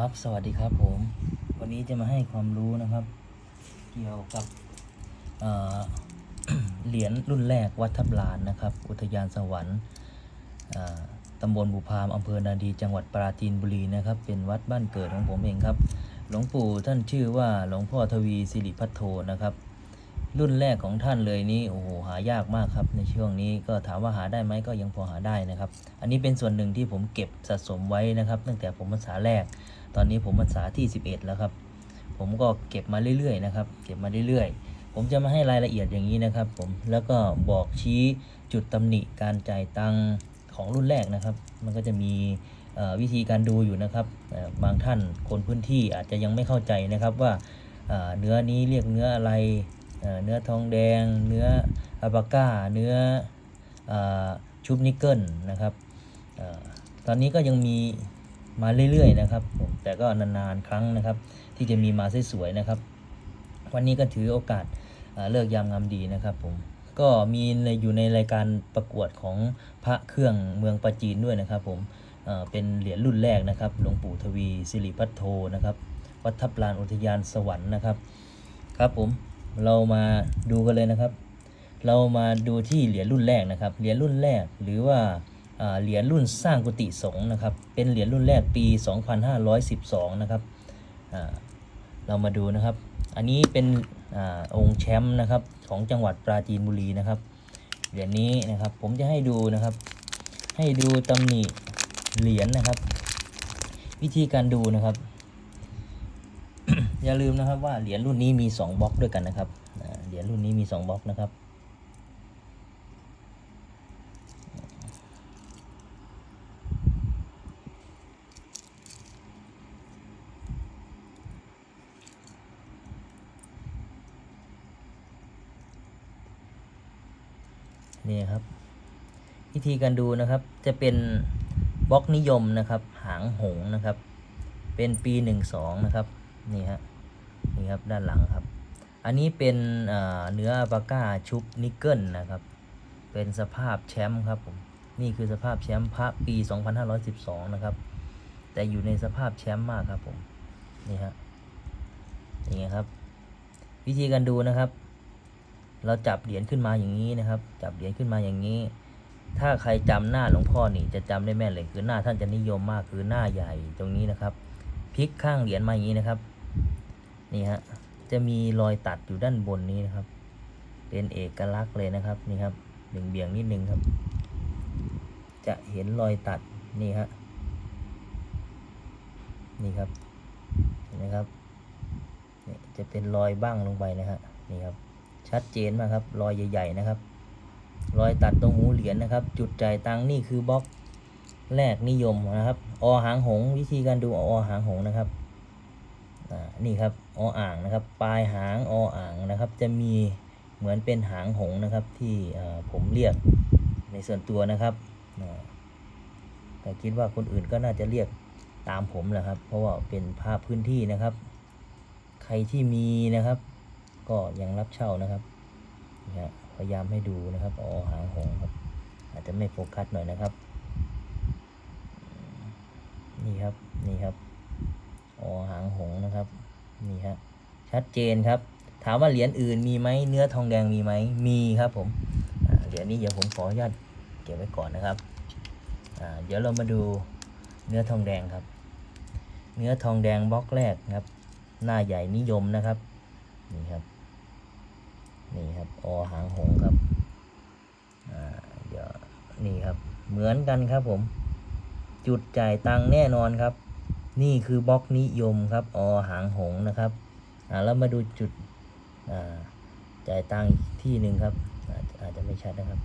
ครับ สวัสดีครับผม วันนี้จะมาให้ความรู้นะครับ เกี่ยวกับเหรียญรุ่นแรกวัดทับลานนะครับ อุทยานสวรรค์ตำบลบุพามอำเภอนาดีจังหวัดปราจีนบุรีนะครับ เป็นวัดบ้านเกิดของผมเองครับ หลวงปู่ท่านชื่อว่าหลวงพ่อทวีสิริพัทโทนะครับ รุ่นแรกของท่านเลยนี่โอ้โหหายากมากครับ ในช่วงนี้ก็ถามว่าหาได้ไหมก็ยังพอหาได้นะครับ อันนี้เป็นส่วนหนึ่งที่ผมเก็บสะสมไว้นะครับ ตั้งแต่ผมพรรษาแรก ตอนนี้ผมพรรษาที่ 11 แล้วครับ ผมก็เก็บมาเรื่อยๆนะครับ เก็บมาเรื่อยๆ ผมจะมาให้รายละเอียดอย่างนี้นะครับ ผม แล้วก็บอกชี้จุดตำหนิการจ่ายตังของรุ่นแรกนะครับ มันก็จะมีวิธีการดูอยู่นะครับ บางท่านคนพื้นที่อาจจะยังไม่เข้าใจนะครับว่าเนื้อนี้เรียกเนื้ออะไร เนื้อทองแดง เนื้ออัลปาก้า เนื้ออชุบนิกเกิลนะครับออตอนนี้ก็ยังมี มาเรื่อยๆนะครับผมแต่ก็นานๆครั้งนะครับ ที่จะมีมาสวยๆนะครับ วันนี้ก็ถือโอกาสเลิกยามงามดีนะครับผมก็มีอยู่ในรายการประกวดของพระเครื่องเมืองประจีนด้วยนะครับ ผมเป็นเหรียญรุ่นแรกนะครับ หลวงปู่ทวีสิริพัทโทนะครับวัดทับลานอุทยานสวรรค์นะครับครับผมเรามาดูกันเลยนะครับ เรามาดูที่เหรียญรุ่นแรกนะครับเหรียญรุ่นแรกหรือว่า เหรียญรุ่นสร้างกุฏิสงฆ์นะครับ เป็นเหรียญรุ่นแรกปี 2512 นะครับเรามาดูนะครับ อันนี้เป็นอองค์แชมป์นะครับของจังหวัดปราจีนบุรีนะครับ เหรียญนี้นะครับผมจะให้ดูนะครับ ให้ดูตำหนิเหรียญนะครับ วิธีการดูนะครับ อย่าลืมนะครับว่าเหรียญรุ่นนี้มี 2บล็อกด้วยกันนะครับเหรียญรุ่นนี้มี 2บล็อกนะครับ นี่ครับ วิ ธีการดูนะครับ จะเป็นบล็อกนิยมนะครับ หางหงนะครับ เป็นปีหนึ่งสองนะครับนี่ฮะนี่ครับด้านหลังครับ อันนี้เป็นเนื้ออปาก้าชุบนิกเกิลนะครับ เป็นสภาพแชมป์ครับผมนี่คือสภาพแชมป์พระปี 2512 นะครับ แต่อยู่ในสภาพแชมป์มากครับผมนี่ฮะนี่ไงเงี้ยครับ วิธีการดูนะครับ เราจับเหรียญขึ้นมาอย่างนี้นะครับ จับเหรียญขึ้นมาอย่างนี้ ถ้าใครจำหน้าหลวงพ่อนี่จะจำได้แม่นเลยคือหน้าท่านจะนิยมมากคือหน้าใหญ่ตรงนี้นะครับพลิกข้างเหรียญมาอย่างนี้นะครับ นี่ฮะจะมีรอยตัดอยู่ด้านบนนี้นะครับ เป็นเอกลักษณ์เลยนะครับนี่ครับเบี่งเบี่ยงนิดนึงครับ จะเห็นรอยตัดนี่ฮะนี่ครับเห็นไหมครับนี่จะเป็นรอยบ้างลงไปนะฮะนี่ครับ ชัดเจนมากครับรอยใหญ่ ๆ นะครับ รอยตัดตรงหูเหรียญนะครับ จุดจ่ายตังค์นี่คือบล็อกแรกนิยมนะครับ อหางหง วิธีการดูอหางหงนะครับนี่ครับออ่างนะครับ ปลายหางออ่างนะครับ จะมีเหมือนเป็นหางหงนะครับที่ผมเรียกในส่วนตัวนะครับแต่คิดว่าคนอื่นก็น่าจะเรียกตามผมแหละครับ เพราะว่าเป็นภาพพื้นที่นะครับ ใครที่มีนะครับ ก็ยังรับเช่านะครับ นี่ฮะพยายามให้ดูนะครับอ๋อหางหงครับ อาจจะไม่โฟกัสหน่อยนะครับ นี่ครับนี่ครับอ๋อหางหงนะครับนี่ฮะชัดเจนครับ ถามว่าเหรียญอื่นมีไหมเนื้อทองแดงมีไหมมีครับผมเหรียญนี้เดี๋ยวผมขออนุญาตเก็บไว้ก่อนนะครับเดี๋ยวเรามาดูเนื้อทองแดงครับ เนื้อทองแดงบล็อกแรกครับ หน้าใหญ่นิยมนะครับนี่ครับ นี่ครับอหางหงครับอ่าเดี๋ยวนี่ครับเหมือนกันครับผม จุดจ่ายตังค์แน่นอนครับ นี่คือบล็อกนิยมครับอหางหงนะครับอ่าแล้วมาดูจุดอ่าจ่ายตังค์ที่หนึ่งครับอาจจะไม่ชัดนะครับ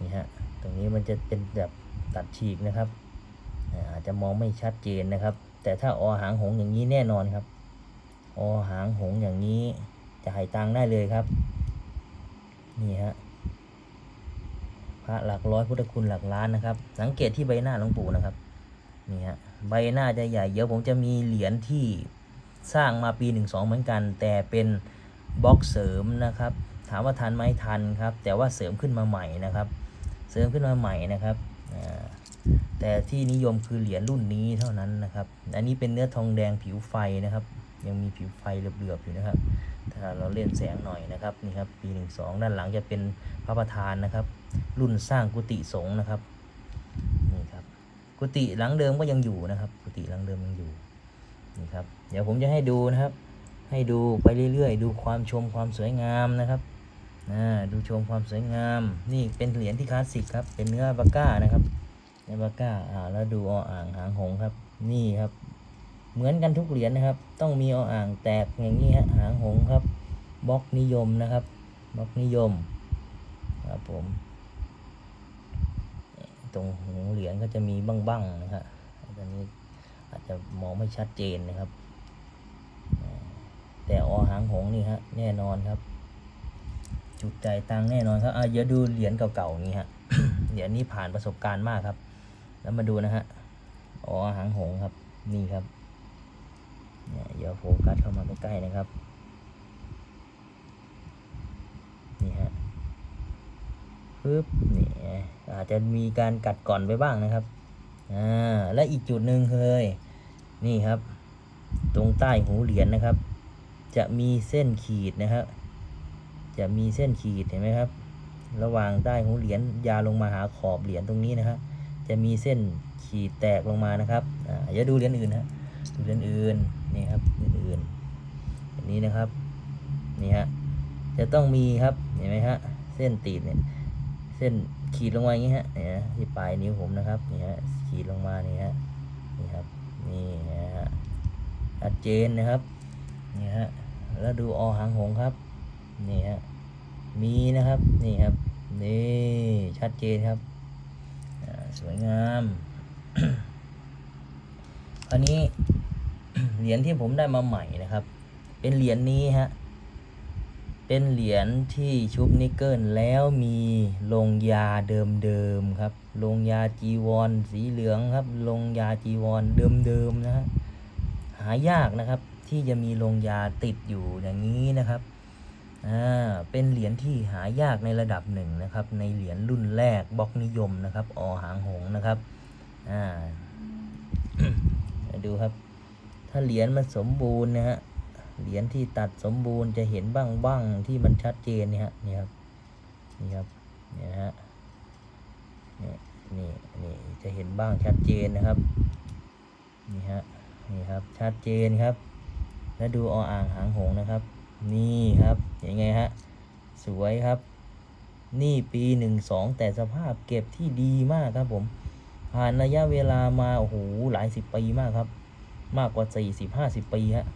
นี่ฮะตรงนี้มันจะเป็นแบบตัดฉีกนะครับอาจจะมองไม่ชัดเจนนะครับ แต่ถ้าอหางหงอย่างนี้แน่นอนครับ อหางหงอย่างนี้จะหายตังค์ได้เลยครับ นี่ฮะพระหลักร้อยพุทธคุณหลักล้านนะครับ สังเกตที่ใบหน้าหลวงปู่นะครับนี่ฮะใบหน้าจะใหญ่เดี๋ยวผมจะมีเหรียญที่สร้างมาปีหนึ่งสองเหมือนกัน แต่เป็นบล็อกเสริมนะครับ ถามว่าทันไหมทันครับ แต่ว่าเสริมขึ้นมาใหม่นะครับ เสริมขึ้นมาใหม่นะครับแต่ที่นิยมคือเหรียญรุ่นนี้เท่านั้นนะครับ อันนี้เป็นเนื้อทองแดงผิวไฟนะครับ ยังมีผิวไฟเหลือบๆอยู่นะครับ ถ้าเราเล่นแสงหน่อยนะครับนี่ครับปีหนึ่งสองด้านหลังจะเป็นพระประธานนะครับ รุ่นสร้างกุฏิสงฆ์นะครับนี่ครับกุฏิหลังเดิมก็ยังอยู่นะครับ กุฏิหลังเดิมยังอยู่นี่ครับเดี๋ยวผมจะให้ดูนะครับ ให้ดูไปเรื่อยๆ ดูความชมความสวยงามนะครับอ่าดูชมความสวยงาม นี่เป็นเหรียญที่คลาสสิกครับ เป็นเนื้อบาก้านะครับเนื้อบาก้าอ่าแล้วดูอ่างหางหงครับ นี่ครับ เหมือนกันทุกเหรียญนะครับ ต้องมีออ่างแตกอย่างนี้ฮะหางหงครับบล็อกนิยมนะครับบล็อกนิยมครับผม ตรงหูเหรียญก็จะมีบ้างๆนะครับตอนนี้อาจจะมองไม่ชัดเจนนะครับ แต่อหางหงนี่ฮะแน่นอนครับ จุดใจตังแน่นอนครับอะเดี๋ยวดูเหรียญเก่าๆอย่างนี้ฮะเหรียญนี้ผ่านประสบการณ์มากครับ แล้วมาดูนะฮะอหางหงครับนี่ครับ เนี่ยเดี๋ยวโฟกัสเข้ามาใกล้ๆนะครับ นี่ฮะปึ๊บนี่อาจจะมีการกัดก่อนไปบ้างนะครับอ่าและอีกจุดหนึ่งเลยนี่ครับ ตรงใต้หูเหรียญนะครับ จะมีเส้นขีดนะครับ จะมีเส้นขีดเห็นไหมครับ ระหว่างใต้หูเหรียญยาลงมาหาขอบเหรียญตรงนี้นะครับจะมีเส้นขีดแตกลงมานะครับอ่าอย่าดูเหรียญอื่นนะ ดูเหรียญอื่นนี่ครับเหรียญอื่นอันนี้นะครับนี่ฮะจะต้องมีครับเห็นไหมฮะเส้นตีดเนี่ยเส้นขีดลงมาอย่างนี้ฮะเนี่ยนะที่ปลายนิ้วผมนะครับนี่ฮะขีดลงมานี่ฮะนี่ครับนี่ฮะชัดเจนนะครับนี่ฮะแล้วดูอหางหงครับนี่ฮะมีนะครับนี่ครับนี่ชัดเจนครับสวยงามคราวนี้ เหรียญที่ผมได้มาใหม่นะครับ เป็นเหรียญนี้ฮะ เป็นเหรียญที่ชุบนิกเกิลแล้วมีลงยาเดิมๆครับ ลงยาจีวร สีเหลืองครับ ลงยาจีวรเดิมๆนะฮะ หายากนะครับที่จะมีลงยาติดอยู่อย่างนี้นะครับ อ่า เป็นเหรียญที่หายากในระดับหนึ่งนะครับ ในเหรียญรุ่นแรกบล็อกนิยมนะครับ อหางหงนะครับ อ่าดูครับ ถ้าเหรียญมันสมบูรณ์นะฮะ เหรียญที่ตัดสมบูรณ์จะเห็นบ้างบ้างที่มันชัดเจนเนี่ยฮะ นี่ครับ นี่ครับ นี่นะฮะ นี่นี่นี่จะเห็นบ้างชัดเจนนะครับ นี่ฮะ นี่ครับ ชัดเจนครับ แล้วดูออ่างหางหงนะครับ นี่ครับยังไงฮะ สวยครับ นี่ปีหนึ่งสองแต่สภาพเก็บที่ดีมากครับผม ผ่านระยะเวลามาโอ้โหหลายสิบปีมากครับ มากกว่าสี่สิบห้าสิบปีฮะ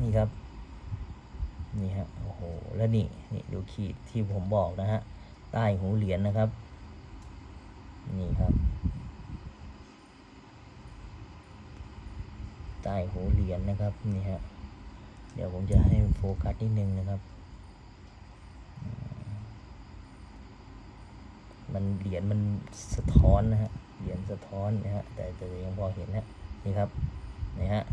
นี่ครับ นี่ฮะโอ้โหแล้วนี่นี่ดูขีดที่ผมบอกนะฮะใต้หูเหรียญนะครับ นี่ครับใต้หูเหรียญนะครับนี่ฮะเดี๋ยวผมจะให้โฟกัสนิดนึงนะครับ มันเหรียญมันสะท้อนนะฮะเหรียญสะท้อนนะฮะแต่แต่ยังพอเห็นนะ นี่ครับนี่ฮะ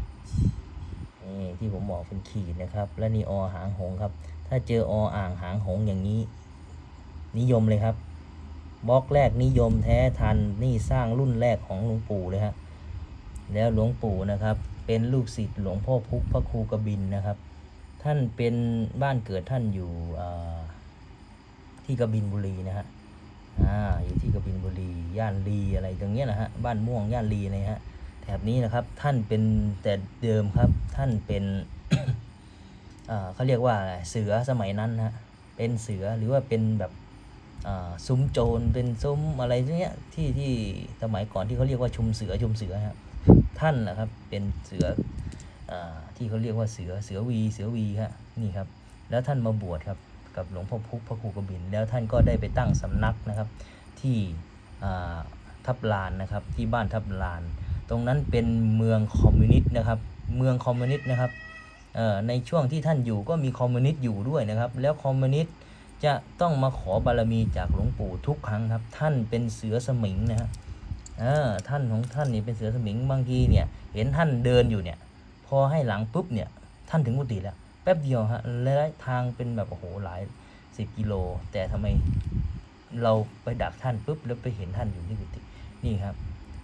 นี่ที่ผมบอกเป็นขีดนะครับ และนี่อหางหงครับ ถ้าเจอออ่างหางหงอย่างนี้ นิยมเลยครับบล็อกแรกนิยมแท้ทันนี่สร้างรุ่นแรกของหลวงปู่เลยฮะแล้วหลวงปู่นะครับ เป็นลูกศิษย์หลวงพ่อพุกพระครูกบินนะครับ ท่านเป็นบ้านเกิดท่านอยู่ที่กบินบุรีนะฮะอ่าอยู่ที่กบินบุรีย่านลีอะไรตรงเนี้ยนะฮะบ้านม่วงย่านลีนะฮะ แถบนี้นะครับท่านเป็นแต่เดิมครับท่านเป็นเขาเรียกว่าไรเสือสมัยนั้นนะเป็นเสือหรือว่าเป็นแบบซุ้มโจรเป็นซุ้มอะไรเนี้ยที่ที่สมัยก่อนที่เขาเรียกว่าชุมเสือชุมเสือครับท่านนะครับเป็นเสืออที่เขาเรียกว่าเสือเสือวีเสือวีครับนี่ครับ แล้วท่านมาบวชครับกับหลวงพ่อพุกพระครูกบิน แล้วท่านก็ได้ไปตั้งสำนักนะครับที่ทับลานนะครับที่บ้านทับลาน ตรงนั้นเป็นเมืองคอมมิวนิสต์นะครับ เมืองคอมมิวนิสต์นะครับในช่วงที่ท่านอยู่ก็มีคอมมิวนิสต์อยู่ด้วยนะครับ แล้วคอมมิวนิสต์จะต้องมาขอบารมีจากหลวงปู่ทุกครั้งครับ ท่านเป็นเสือสมิงนะฮะท่านของท่านนี่เป็นเสือสมิงบางทีเนี่ยเห็นท่านเดินอยู่เนี่ยพอให้หลังปุ๊บเนี่ยท่านถึงกุฏิแล้วแป๊บเดียวฮะและทางเป็นแบบโอ้โหหลายสิบกิโล แต่ทำไมเราไปดักท่านปุ๊บแล้วไปเห็นท่านอยู่ที่กุฏินี่ครับ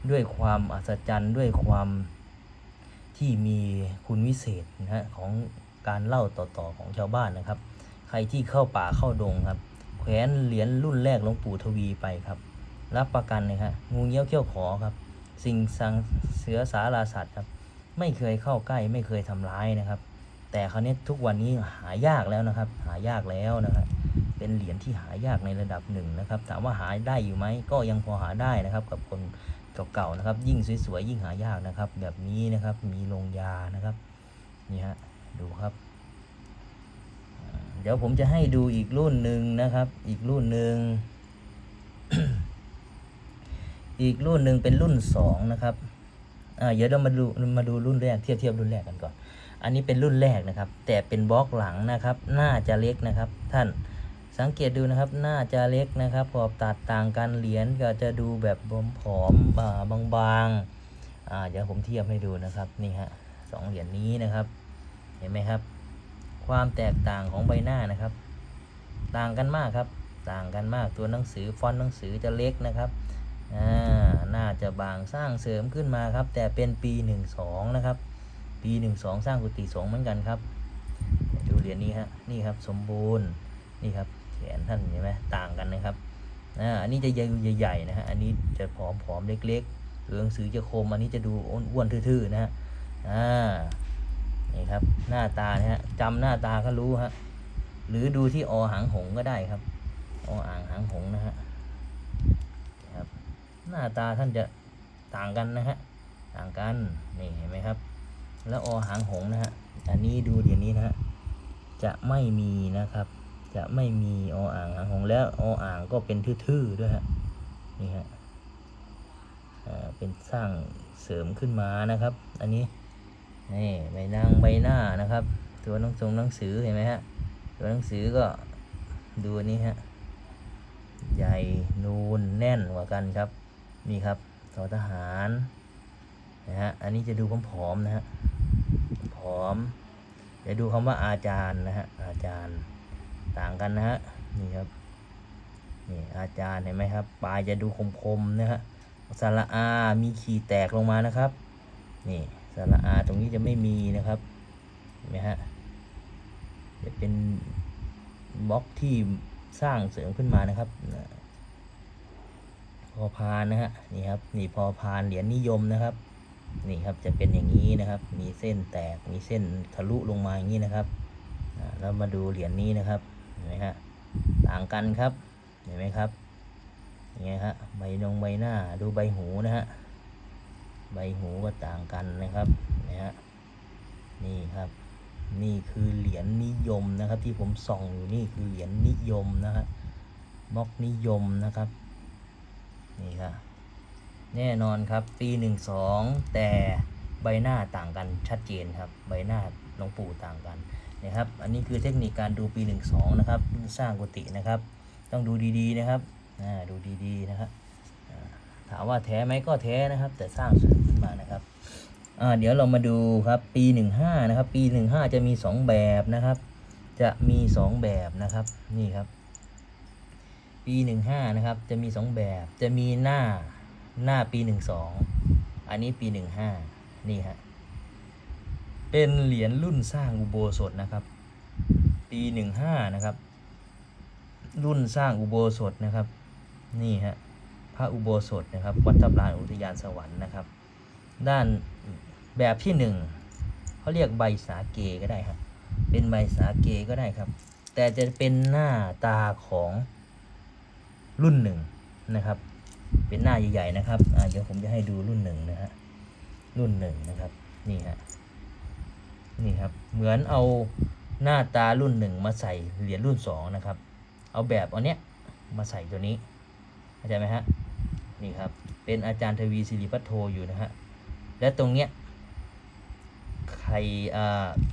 ด้วยความอัศจรรย์ด้วยความที่มีคุณวิเศษนะฮะของการเล่าต่อๆของชาวบ้านนะครับ ใครที่เข้าป่าเข้าดงครับแขวนเหรียญรุ่นแรกหลวงปู่ทวีไปครับ รับประกันเลยครับงูเงี้ยวเขี้ยวขอครับ สิ่งสังเสือสาราสัตว์ครับ ไม่เคยเข้าใกล้ไม่เคยทำร้ายนะครับ แต่คราวนี้ทุกวันนี้หายากแล้วนะครับ หายากแล้วนะครับเป็นเหรียญที่หายากในระดับหนึ่งนะครับ ถามว่าหาได้อยู่ไหมก็ยังพอหาได้นะครับ กับคน เก่าๆนะครับ ยิ่งสวยๆยิ่งหายากนะครับ แบบนี้นะครับมีลงยานะครับนี่ฮะดูครับ เดี๋ยวผมจะให้ดูอีกรุ่นหนึ่งนะครับ อีกรุ่นหนึ่งอีกรุ่นหนึ่งเป็นรุ่นสองนะครับอ่าเดี๋ยวเรามาดูมาดูรุ่นแรกเทียบเทียบรุ่นแรกกันก่อน อันนี้เป็นรุ่นแรกนะครับ แต่เป็นบล็อกหลังนะครับ น่าจะเล็กนะครับ ท่าน สังเกตดูนะครับหน่าจะเล็กนะครับขอบตัดต่างกันเหรียญก็จะดูแบบผอมๆอ่าบางๆอ่าเดี๋ยวผมเทียบให้ดูนะครับนี่ฮะสองเหรียญนี้นะครับ เห็นไหมครับ ความแตกต่างของใบหน้านะครับ ต่างกันมากครับ ต่างกันมากตัวหนังสือฟอนต์หนังสือจะเล็กนะครับอ่าน่าจะบางสร้างเสริมขึ้นมาครับ แต่เป็นปี 12 นะครับ ปีหนึ่งสองสร้างกุฏิสงเหมือนกันครับ ดูเหรียญนี้ฮะนี่ครับสมบูรณ์นี่ครับ แขนท่านเห็นไหมต่างกันนะครับอ่าอันนี้จะใหญ่ใหญ่ๆนะฮะอันนี้จะผอมๆเล็กๆตัวหนังสือจะคมอันนี้จะดูอ้วนๆทื่อๆนะฮะอ่านี่ครับหน้าตานะฮะจำหน้าตาก็รู้ฮะหรือดูที่อหางหงก็ได้ครับออ่างหางหงนะฮะครับหน้าตาท่านจะต่างกันนะฮะต่างกันนี่เห็นไหมครับ แล้วอหางหงนะฮะอันนี้ดูเดี๋ยวนี้นะฮะจะไม่มีนะครับ จะไม่มีออ่างหางหงแล้วออ่างก็เป็นทื่อๆด้วยฮะนี่ฮะเป็นสร้างเสริมขึ้นมานะครับ อันนี้นี่ใบนางใบหน้านะครับ ตัวหนังทรงหนังสือเห็นไหมฮะตัวหนังสือก็ดูอันนี้ฮะใหญ่นูนแน่นกว่ากันครับนี่ครับทอทหารนะฮะอันนี้จะดูผอมๆนะฮะผอมเดี๋ยวดูคำว่าอาจารย์นะฮะอาจารย์ ต่างกันนะฮะนี่ครับนี่อาจารย์เห็นไหมครับปลายจะดูคมๆนะฮะสระอามีขีดแตกลงมานะครับนี่สระอาตรงนี้จะไม่มีนะครับเห็นไหมฮะจะเป็นบล็อกที่สร้างเสริมขึ้นมานะครับพอพานนะฮะนี่ครับนี่พอพานเหรียญนิยมนะครับนี่ครับจะเป็นอย่างนี้นะครับ มีเส้นแตกมีเส้นทะลุลงมาอย่างนี้นะครับแล้วมาดูเหรียญนี้นะครับ เห็นไหมฮะต่างกันครับ เห็นไหมครับอย่างเงี้ยฮะใบนงใบหน้าดูใบหูนะฮะใบหูก็ต่างกันนะครับนะฮะนี่ครับ นี่คือเหรียญนิยมนะครับ ที่ผมส่องอยู่นี่คือเหรียญนิยมนะฮะม็อกนิยมนะครับนี่ครับแน่นอนครับปีหนึ่งสองแต่ใบหน้าต่างกันชัดเจนครับ ใบหน้าหลวงปู่ต่างกัน นะครับ อันนี้คือเทคนิคการดูปีหนึ่งสองนะครับ สร้างกุฏินะครับ ต้องดูดีๆนะครับดูดีๆนะครับถามว่าแท้ไหมก็แท้นะครับ แต่สร้างสริมขึ้นมานะครับเดี๋ยวเรามาดูครับปีหนึ่งห้านะครับ ปีหนึ่งห้าจะมีสองแบบนะครับ จะมีสองแบบนะครับนี่ครับ ปีหนึ่งห้านะครับ จะมีสองแบบจะมีหน้าหน้าปีหนึ่งสองอันนี้ปีหนึ่งห้านี่ฮะ เป็นเหรียญรุ่นสร้างอุโบสถนะครับ ปีหนึ่งห้านะครับ รุ่นสร้างอุโบสถนะครับ นี่ฮะพระอุโบสถนะครับ วัดทับลานอุทยานสวรรค์นะครับ ด้านแบบที่หนึ่งเขาเรียกใบสาเกก็ได้ครับเป็นใบสาเกก็ได้ครับ แต่จะเป็นหน้าตาของรุ่นหนึ่งนะครับ เป็นหน้าใหญ่ๆนะครับเดี๋ยวผมจะให้ดูรุ่นหนึ่งนะฮะรุ่นหนึ่งนะครับ นี่ฮะ นี่ครับ เหมือนเอาหน้าตารุ่นหนึ่งมาใส่เหรียญรุ่นสองนะครับ เอาแบบอันเนี้ยมาใส่ตัวนี้เข้าใจไหมฮะนี่ครับ เป็นอาจารย์ทวีสิริพัทโทอยู่นะฮะและตรงเนี้ยใครอ่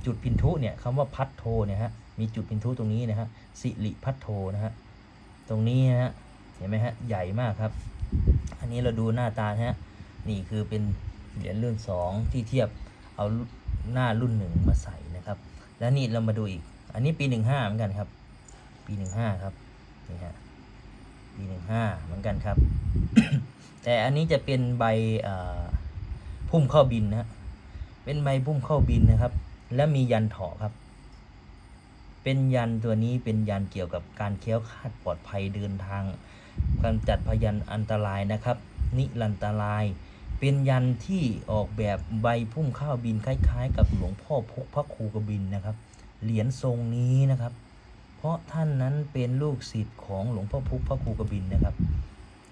จุดพินทุเนี่ยคำว่าพัทโทเนี่ยฮะมีจุดพินทุตรงนี้นะฮะสิริพัทโทนะฮะตรงนี้นะฮะเห็นไหมฮะใหญ่มากครับ อันนี้เราดูหน้าตานะฮะนี่คือเป็นเหรียญรุ่นสองที่เทียบเอา หน้ารุ่นหนึ่งมาใส่นะครับ แล้วนี่เรามาดูอีก อันนี้ปีหนึ่งห้าเหมือนกันครับ ปีหนึ่งห้าครับนี่ฮะปีหนึ่งห้าเหมือนกันครับ แต่อันนี้จะเป็นใบพุ่มเข้าบินนะเป็นใบพุ่มเข้าบินนะครับ และมียันเถาะครับ เป็นยันตัวนี้เป็นยันเกี่ยวกับการเคี้ยวคาดปลอดภัยเดินทางกำจัดพยันอันตรายนะครับ นิรันตราย เป็นยันที่ออกแบบใบพุ่มข้าวบินคล้ายๆ กับหลวงพ่อพุกพระครูกบินนะครับ เหรียญทรงนี้นะครับ เพราะท่านนั้นเป็นลูกศิษย์ของหลวงพ่อพุกพระครูกบินนะครับ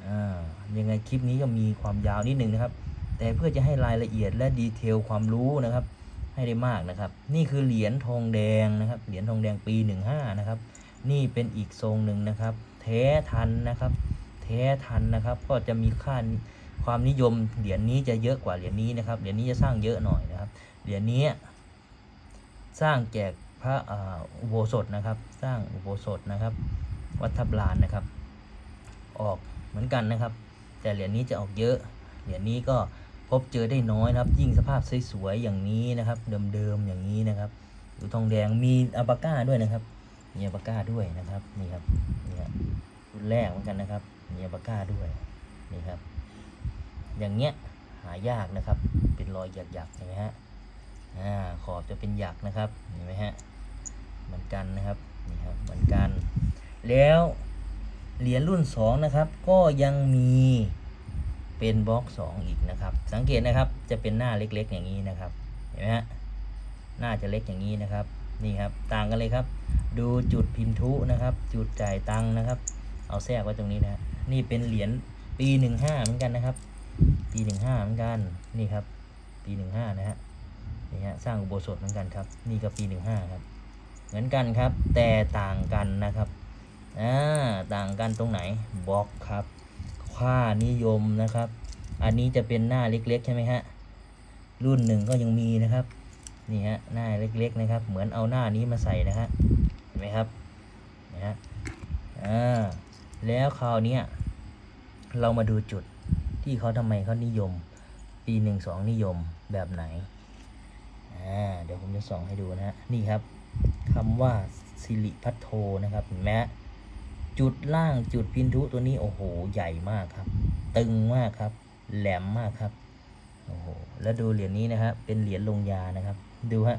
อ่ายังไงคลิปนี้ก็มีความยาวนิดนึงนะครับ แต่เพื่อจะให้รายละเอียดและดีเทลความรู้นะครับ ให้ได้มากนะครับ นี่คือเหรียญทองแดงนะครับเหรียญทองแดงปี 15 นะครับ นี่เป็นอีกทรงหนึ่งนะครับ แท้ทันนะครับ แท้ทันนะครับ ก็จะมีค่า ความนิยมเหรียญนี้จะเยอะกว่าเหรียญนี้นะครับ เหรียญนี้จะสร้างเยอะหน่อยนะครับ เหรียญนี้สร้างแจกพระอุโบสถนะครับ สร้างอุโบสถนะครับ วัดทับลานนะครับ ออกเหมือนกันนะครับ แต่เหรียญนี้จะออกเยอะ เหรียญนี้ก็พบเจอได้น้อยนะครับ ยิ่งสภาพสวยๆอย่างนี้นะครับ เดิมๆอย่างนี้นะครับอยู่ทองแดงมีอัลปาก้าด้วยนะครับ มีอัลปาก้าด้วยนะครับ นี่ครับ นี่ครับรุ่นแรกเหมือนกันนะครับ มีอัลปาก้าด้วย นี่ครับ อย่างเงี้ยหายากนะครับ เป็นรอยหยักๆเห็นไหมฮะอ่าขอบจะเป็นหยักนะครับเห็นไหมฮะเหมือนกันนะครับนี่ครับเหมือนกัน แล้วเหรียญรุ่นสองนะครับ ก็ยังมีเป็นบล็อกสองอีกนะครับ สังเกตนะครับจะเป็นหน้าเล็กๆอย่างนี้นะครับเห็นไหมฮะหน้าจะเล็กอย่างนี้นะครับนี่ครับต่างกันเลยครับ ดูจุดพินทุนะครับ จุดจ่ายตังนะครับ เอาแทรกไว้ตรงนี้นะฮะนี่เป็นเหรียญปีหนึ่งห้าเหมือนกันนะครับ ปีหนึ่งห้าเหมือนกันนี่ครับ ปีหนึ่งห้านะฮะนี่ฮะสร้างอุโบสถเหมือนกันครับ นี่ก็ปีหนึ่งห้าครับ เหมือนกันครับ แต่ต่างกันนะครับอ่าต่างกันตรงไหนบล็อกครับค่านิยมนะครับ อันนี้จะเป็นหน้าเล็กๆ ใช่ไหมฮะรุ่นหนึ่งก็ยังมีนะครับนี่ฮะหน้าเล็กๆนะครับ เหมือนเอาหน้านี้มาใส่นะฮะเห็นไหมครับนะฮะอ่าแล้วคราวนี้เรามาดูจุด ที่เขาทำไมเขานิยม ปีหนึ่งสองนิยมแบบไหนอ่าเดี๋ยวผมจะส่องให้ดูนะฮะนี่ครับคำว่าสิริพัทโทนะครับเห็นไหมจุดล่างจุดพินทุตัวนี้โอ้โหใหญ่มากครับ ตึงมากครับ แหลมมากครับโอ้โหแล้วดูเหรียญนี้นะครับเป็นเหรียญลงยานะครับ ดูฮะ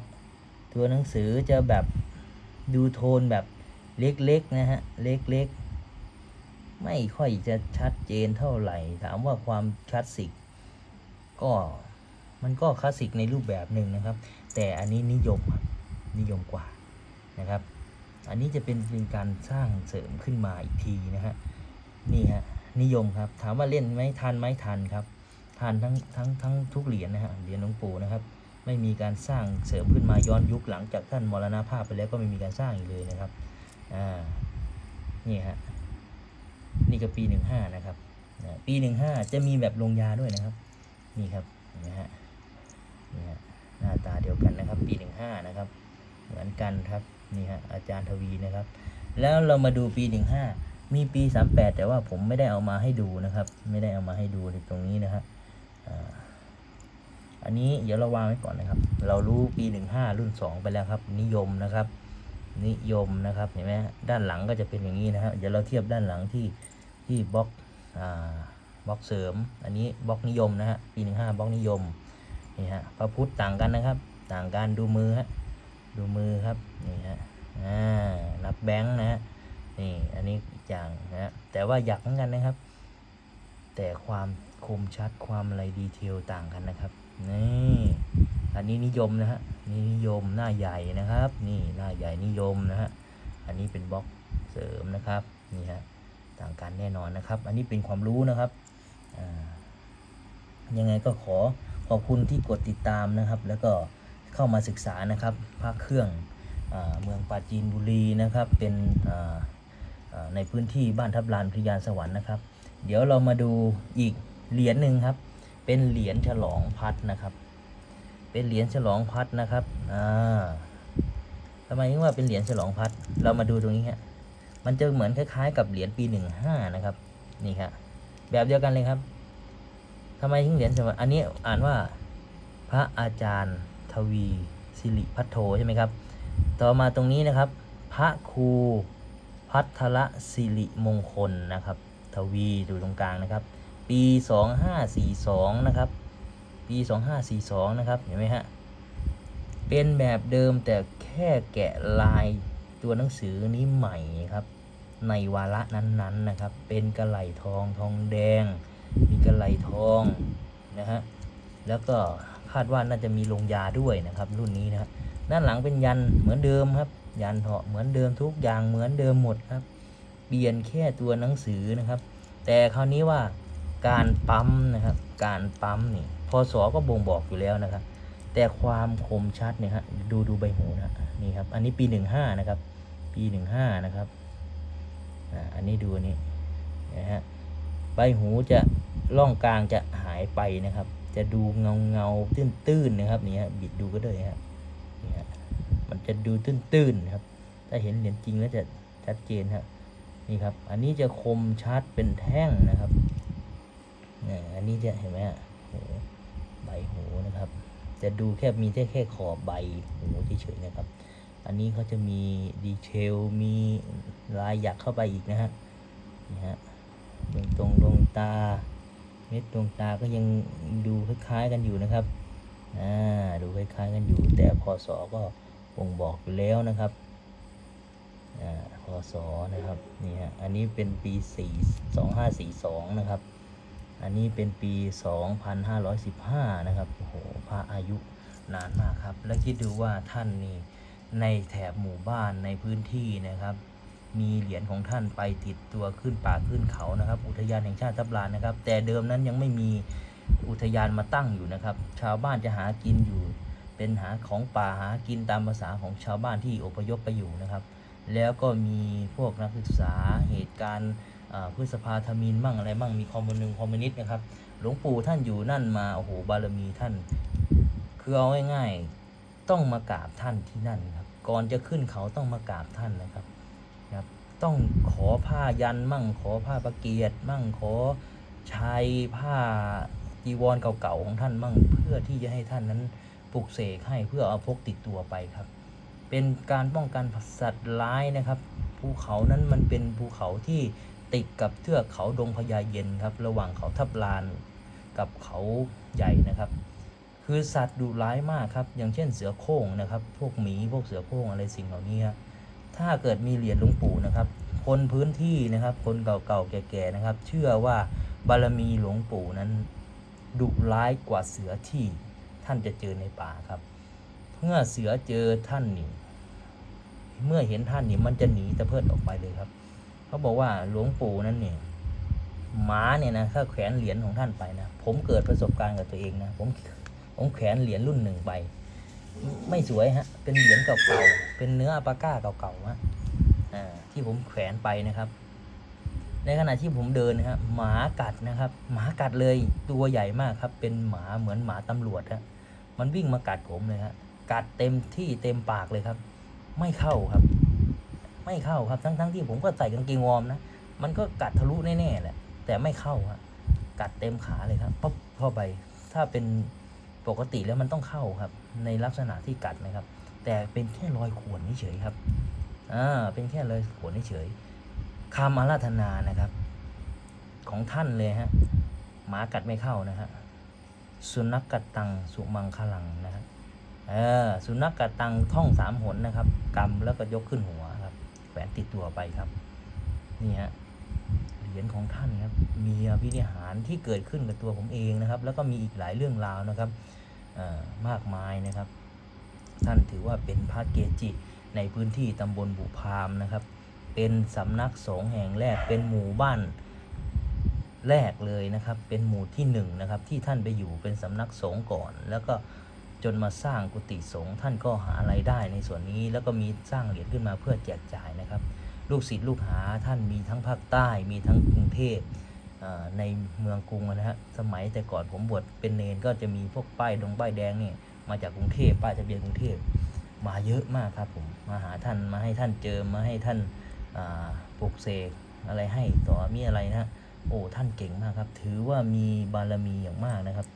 ตัวหนังสือจะแบบดูโทนแบบเล็กๆนะฮะเล็กๆ ไม่ค่อยจะชัดเจนเท่าไหร่ ถามว่าความคลาสสิกก็มันก็คลาสสิกในรูปแบบหนึ่งนะครับ แต่อันนี้นิยมนิยมกว่านะครับ อันนี้จะเป็นเป็นการสร้างเสริมขึ้นมาอีกทีนะฮะนี่ฮะนิยมครับ ถามว่าเล่นไหมทันไหมทันครับทันทั้งทั้งทั้งทุกเหรียญนะฮะเหรียญหลวงปู่นะครับ ไม่มีการสร้างเสริมขึ้นมาย้อนยุคหลังจากท่านมรณภาพไปแล้วก็ไม่มีการสร้างอีกเลยนะครับอ่านี่ฮะ นี่ก็ปีหนึ่งห้านะครับปีหนึ่งห้าจะมีแบบลงยาด้วยนะครับ นี่ครับนะฮะนี่ฮะหน้าตาเดียวกันนะครับ ปีหนึ่งห้านะครับ เหมือนกันครับนี่ฮะอาจารย์ทวีนะครับ แล้วเรามาดูปีหนึ่งห้ามีปีสามแปดแต่ว่าผมไม่ได้เอามาให้ดูนะครับ ไม่ได้เอามาให้ดูในตรงนี้นะครับอันนี้เดี๋ยวเราวางไว้ก่อนนะครับ เรารู้ปีหนึ่งห้ารุ่นสองไปแล้วครับ นิยมนะครับ นิยมนะครับเห็นไหมด้านหลังก็จะเป็นอย่างนี้นะครับเดี๋ยวเราเทียบด้านหลังที่ที่บล็อกอ่าบล็อกเสริม อันนี้บล็อกนิยมนะฮะปีหนึ่งห้าบล็อกนิยมนี่ฮะพระพุทธต่างกันนะครับ ต่างกันดูมือฮะดูมือครับนี่ฮะอ่านับแบงค์นะฮะนี่อันนี้อีกอย่างนะฮะแต่ว่าหยักเหมือนกันนะครับ แต่ความคมชัดความอะไรดีเทลต่างกันนะครับ นี่อันนี้นิยมนะฮะนี่นิยมหน้าใหญ่นะครับ นี่หน้าใหญ่นิยมนะฮะอันนี้เป็นบล็อกเสริมนะครับนี่ฮะต่างกันแน่นอนนะครับ อันนี้เป็นความรู้นะครับยังไงก็ขอขอบคุณที่กดติดตามนะครับ แล้วก็เข้ามาศึกษานะครับภาคเครื่องอเมืองปราจีนบุรีนะครับ เป็นในพื้นที่บ้านทับลานพิยานสวรรค์นะครับ เดี๋ยวเรามาดูอีกเหรียญหนึ่งครับ เป็นเหรียญฉลองพัดนะครับ เป็นเหรียญฉลองพัดนะครับอ่าทำไมถึงว่าเป็นเหรียญฉลองพัด เรามาดูตรงนี้ฮะมันจะเหมือนคล้ายๆ กับเหรียญปีหนึ่งห้านะครับนี่ครับแบบเดียวกันเลยครับทำไมถึงเหรียญสมัยอันนี้อ่านว่าพระอาจารย์ทวีสิริพัทโทใช่ไหมครับ ต่อมาตรงนี้นะครับ พระครูพัทรสิริมงคลนะครับ ทวีอยู่ตรงกลางนะครับ ปี 2542 นะครับ ปี 2542 นะครับ เห็นไหมฮะ เป็นแบบเดิมแต่แค่แกะลายตัวหนังสือนี้ใหม่ครับ ในวาระนั้นๆนะครับ เป็นกระไหลทองทองแดง มีกระไหลทองนะฮะ แล้วก็คาดว่าน่าจะมีลงยาด้วยนะครับ รุ่นนี้นะครับด้านหลังเป็นยันเหมือนเดิมครับ ยันเถาะเหมือนเดิมทุกอย่างเหมือนเดิมหมดครับ เปลี่ยนแค่ตัวหนังสือนะครับ แต่คราวนี้ว่า การปั๊มนะครับ การปั๊มนี่พศก็บ่งบอกอยู่แล้วนะครับ แต่ความคมชัดเนี่ยฮะดูดูใบหูนะนี่ครับ อันนี้ปีหนึ่งห้านะครับ ปีหนึ่งห้านะครับอ่าอันนี้ดูอันนี้นะฮะใบหูจะร่องกลางจะหายไปนะครับ จะดูเงาเงาตื้นตื้นนะครับนี่ฮะบิดดูก็ได้ฮะนี่ฮะมันจะดูตื้นตื้นครับ ถ้าเห็นเหรียญจริงแล้วจะชัดเจนครับนี่ครับ อันนี้จะคมชัดเป็นแท่งนะครับ อันนี้จะเห็นไหมใบหูนะครับ จะดูแค่มีแค่แค่ขอบใบหูเฉยๆนะครับ อันนี้เขาจะมีดีเทลมีลายหยักเข้าไปอีกนะฮะนี่ฮะดวงตรงดวงตาเม็ดดวงตาก็ยังดูคล้ายๆกันอยู่นะครับอ่าดูคล้ายๆกันอยู่ แต่พศก็บ่งบอกแล้วนะครับอ่าพศนะครับนี่ฮะอันนี้เป็นปี4 2542 นะครับ อันนี้เป็นปี 2515 นะครับ โอ้โห พระอายุนานมากครับ แล้วคิดดูว่าท่านนี่ในแถบหมู่บ้านในพื้นที่นะครับ มีเหรียญของท่านไปติดตัวขึ้นป่าขึ้นเขานะครับ อุทยานแห่งชาติทับลานนะครับ แต่เดิมนั้นยังไม่มีอุทยานมาตั้งอยู่นะครับ ชาวบ้านจะหากินอยู่ เป็นหาของป่าหากินตามภาษาของชาวบ้านที่อพยพไปอยู่นะครับ แล้วก็มีพวกนักศึกษาเหตุการณ์ พฤษภาธมินมั่งอะไรมั่งมีคอมมิวนิสต์คอมมิวนิสต์นะครับ หลวงปู่ท่านอยู่นั่นมาโอ้โหบารมีท่าน คือเอาง่ายๆต้องมากราบท่านที่นั่นครับ ก่อนจะขึ้นเขาต้องมากราบท่านนะครับครับ ต้องขอผ้ายันมั่ง ขอผ้าประเกียรติมั่งขอชัยผ้าจีวรเก่าๆของท่านมั่ง เพื่อที่จะให้ท่านนั้นปลุกเสกให้เพื่อเอาพกติดตัวไปครับ เป็นการป้องกันสัตว์ร้ายนะครับ ภูเขานั้นมันเป็นภูเขาที่ ติดกับเทือกเขาดงพญาเย็นครับ ระหว่างเขาทับลานกับเขาใหญ่นะครับ คือสัตว์ดุร้ายมากครับ อย่างเช่นเสือโคร่งนะครับ พวกหมีพวกเสือโคร่งอะไรสิ่งเหล่านี้ถ้าเกิดมีเหรียญหลวงปู่นะครับ คนพื้นที่นะครับ คนเก่าๆแก่ๆนะครับ เชื่อว่าบารมีหลวงปู่นั้นดุร้ายกว่าเสือที่ท่านจะเจอในป่าครับ เมื่อเสือเจอท่านนี่เมื่อเห็นท่านนี่มันจะหนีตะเพิดออกไปเลยครับ เขาบอกว่าหลวงปู่นั้นเนี่ยหมาเนี่ยนะถ้าแขวนเหรียญของท่านไปนะผมเกิดประสบการณ์กับตัวเองนะผมผมแขวนเหรียญรุ่นหนึ่งไป ไม่สวยฮะ เป็นเหรียญเก่าๆเป็นเนื้ออปาก้าเก่าๆฮะที่ผมแขวนไปนะครับ ในขณะที่ผมเดินนะครับหมากัดนะครับ หมากัดเลยตัวใหญ่มากครับ เป็นหมาเหมือนหมาตำรวจฮะมันวิ่งมากัดผมเลยฮะกัดเต็มที่เต็มปากเลยครับ ไม่เข้าครับ ไม่เข้าครับทั้งทั้งที่ผมก็ใส่กางเกงวอร์มนะมันก็กัดทะลุแน่ๆแหละแต่ไม่เข้าฮะกัดเต็มขาเลยครับปั๊บเข้าไปถ้าเป็นปกติแล้วมันต้องเข้าครับ ในลักษณะที่กัดนะครับ แต่เป็นแค่รอยข่วนเฉยครับอ่าเป็นแค่รอยข่วนเฉยคำอาราธนานะครับ ของท่านเลยฮะหมากัดไม่เข้านะฮะสุนัขกัดตังสุมังคลังนะฮะเออสุนัขกัดตังท่องสามหนนะครับกำแล้วก็ยกขึ้นหัว แขวนติดตัวไปครับ นี่ฮะเหรียญของท่านครับ มีอภินิหารที่เกิดขึ้นกับตัวผมเองนะครับ แล้วก็มีอีกหลายเรื่องราวนะครับมากมายนะครับ ท่านถือว่าเป็นพระเกจิในพื้นที่ตำบลบุพามนะครับ เป็นสำนักสงฆ์แห่งแรกเป็นหมู่บ้านแรกเลยนะครับ เป็นหมู่ที่หนึ่งนะครับที่ท่านไปอยู่เป็นสำนักสงฆ์ก่อน แล้วก็ จนมาสร้างกุฏิสงฆ์ท่านก็หาไรายได้ในส่วนนี้ แล้วก็มีสร้างเหรียญขึ้นมาเพื่อแจกจ่ายนะครับ ลูกศิษย์ลูกหาท่านมีทั้งภาคใต้มีทั้งกรุงเทพในเมืองกรุงนะฮะสมัยแต่ก่อนผมบวชเป็นเนนก็จะมีพวกป้ายดงป้ายแดงเนี่ยมาจากกรุงเทพป้ายทะเบียนกรุงเทพมาเยอะมากครับผมมาหาท่านมาให้ท่านเจอมาให้ท่านปลุกเสกอะไรให้ต่อมีอะไรนะฮะโอ้ท่านเก่งมากครับ ถือว่ามีบารมีอย่างมากนะครับ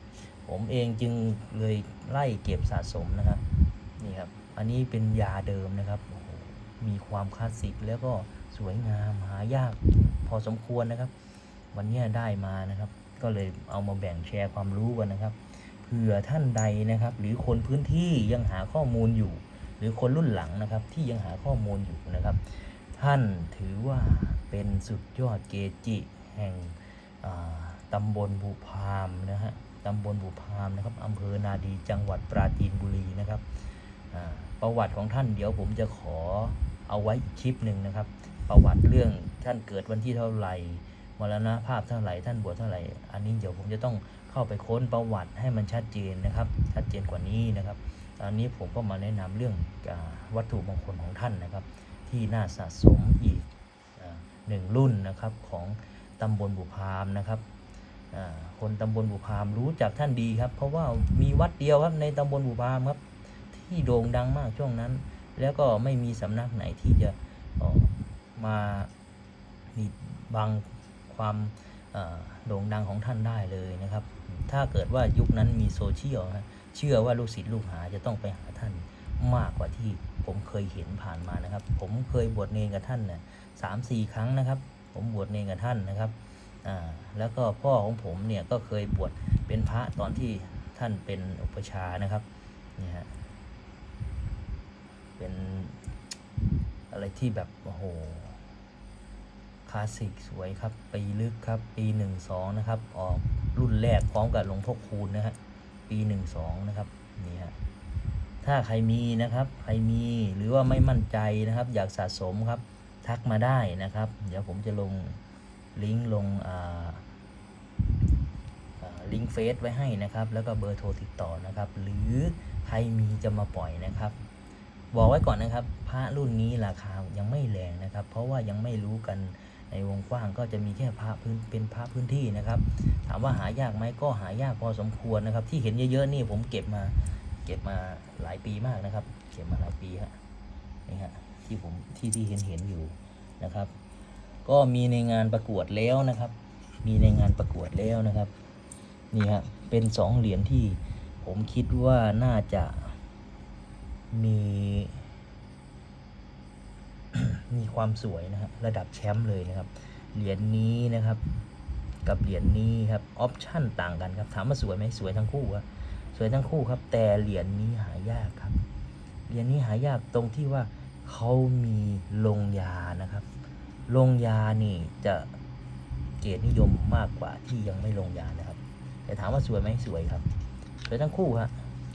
ผมเองจึงเลยไล่เก็บสะสมนะครับนี่ครับ อันนี้เป็นยาเดิมนะครับมีความคลาสสิกแล้วก็สวยงามหายากพอสมควรนะครับ วันนี้ได้มานะครับ ก็เลยเอามาแบ่งแชร์ความรู้กันนะครับเผื่อท่านใดนะครับ หรือคนพื้นที่ยังหาข้อมูลอยู่ หรือคนรุ่นหลังนะครับ ที่ยังหาข้อมูลอยู่นะครับ ท่านถือว่าเป็นสุดยอดเกจิแห่งตำบลบุพามนะฮะ ตำบลบุพามนะครับอำเภอนาดีจังหวัดปราจีนบุรีนะครับประวัติของท่านเดี๋ยวผมจะขอเอาไว้อีกคลิปหนึ่งนะครับ ประวัติเรื่องท่านเกิดวันที่เท่าไหร่มรณภาพเท่าไหร่ท่านบวชเท่าไหร่ อันนี้เดี๋ยวผมจะต้องเข้าไปค้นประวัติให้มันชัดเจนนะครับ ชัดเจนกว่านี้นะครับตอนนี้ผมก็มาแนะนำเรื่องอวัตถุมงคลของท่านนะครับ ที่น่าสะสมอีกอหนึ่งรุ่นนะครับของตำบลบุพามนะครับ คนตำบลบุพามรู้จักท่านดีครับ เพราะว่ามีวัดเดียวครับในตำบลบุพามครับ ที่โด่งดังมากช่วงนั้น แล้วก็ไม่มีสำนักไหนที่จะออมามีบางความโด่งดังของท่านได้เลยนะครับ ถ้าเกิดว่ายุคนั้นมีโซเชียลนะเชื่อว่าลูกศิษย์ลูกหาจะต้องไปหาท่านมากกว่าที่ผมเคยเห็นผ่านมานะครับ ผมเคยบวชเนรกับท่านเนี่ยสามสี่ครั้งนะครับ ผมบวชเนรกับท่านนะครับ แล้วก็พ่อของผมเนี่ยก็เคยบวชเป็นพระตอนที่ท่านเป็นอุปชานะครับเนี่ยฮะเป็นอะไรที่แบบโอ้โหคลาสสิกสวยครับ ปีลึกครับ ปีหนึ่งสองนะครับ ออกรุ่นแรกพร้อมกับหลวงพ่อคูณนะฮะปีหนึ่งสองนะครับนี่ฮะถ้าใครมีนะครับ ใครมีหรือว่าไม่มั่นใจนะครับ อยากสะสมครับ ทักมาได้นะครับ เดี๋ยวผมจะลง ลิงก์ลงลิงก์เฟซไว้ให้นะครับ แล้วก็เบอร์โทรติดต่อนะครับ หรือใครมีจะมาปล่อยนะครับ บอกไว้ก่อนนะครับ พระรุ่นนี้ราคายังไม่แรงนะครับ เพราะว่ายังไม่รู้กันในวงกว้างก็จะมีแค่พระพื้นเป็นพระพื้นที่นะครับ ถามว่าหายากไหมก็หายากพอสมควรนะครับ ที่เห็นเยอะๆนี่ผมเก็บมาเก็บมาหลายปีมากนะครับ เก็บมาหลายปีฮะนี่ฮะที่ผมที่ที่เห็นเห็นอยู่นะครับ ก็มีในงานประกวดแล้วนะครับ มีในงานประกวดแล้วนะครับ นี่ฮะเป็นสองเหรียญที่ผมคิดว่าน่าจะมีมีความสวยนะฮะระดับแชมป์เลยนะครับ เหรียญนี้นะครับ กับเหรียญนี้ครับออปชั่นต่างกันครับถามว่าสวยไหมสวยทั้งคู่ครับสวยทั้งคู่ครับ แต่เหรียญนี้หายากครับ เหรียญนี้หายากตรงที่ว่าเขามีลงยานะครับ ลงยานี่จะเกรตินิยมมากกว่าที่ยังไม่ลงยานะครับ แต่ถามว่าสวยไหมสวยครับ สวยทั้งคู่ฮะ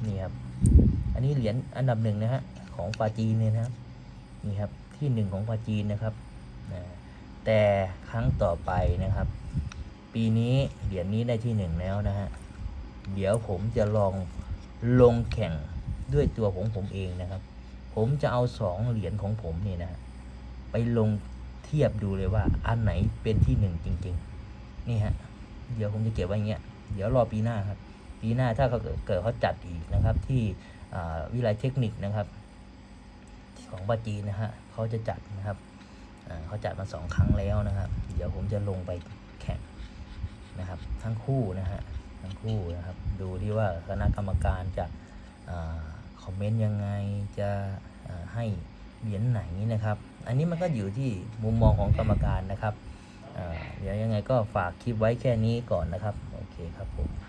นี่ครับ อันนี้เหรียญอันดับหนึ่งนะฮะของปาจีนเนี่ยนะครับนี่ครับที่หนึ่งของปาจีนนะครับแต่ครั้งต่อไปนะครับ ปีนี้เหรียญนี้ได้ที่หนึ่งแล้วนะฮะเดี๋ยวผมจะลองลงแข่งด้วยตัวของผมเองนะครับ ผมจะเอาสองเหรียญของผมเนี่ยนะไปลง เทียบดูเลยว่าอันไหนเป็นที่หนึ่งจริง ๆ นี่ฮะ เดี๋ยวผมจะเก็บไว้อย่างเงี้ย เดี๋ยวรอปีหน้าครับ ปีหน้าถ้าเขาเกิดเขาจัดอีกนะครับ ที่วิทยาลัยเทคนิคนะครับ ของปาจีนนะฮะเขาจะจัดนะครับเขาจัดมาสองครั้งแล้วนะครับ เดี๋ยวผมจะลงไปแข่งนะครับ ทั้งคู่นะฮะทั้งคู่นะครับ ดูที่ว่าคณะกรรมการจะอคอมเมนต์ยังไงจะให้เหรียญไหนนะครับ อันนี้มันก็อยู่ที่มุมมองของกรรมการนะครับเดี๋ยวยังไงก็ฝากคลิปไว้แค่นี้ก่อนนะครับ โอเคครับผม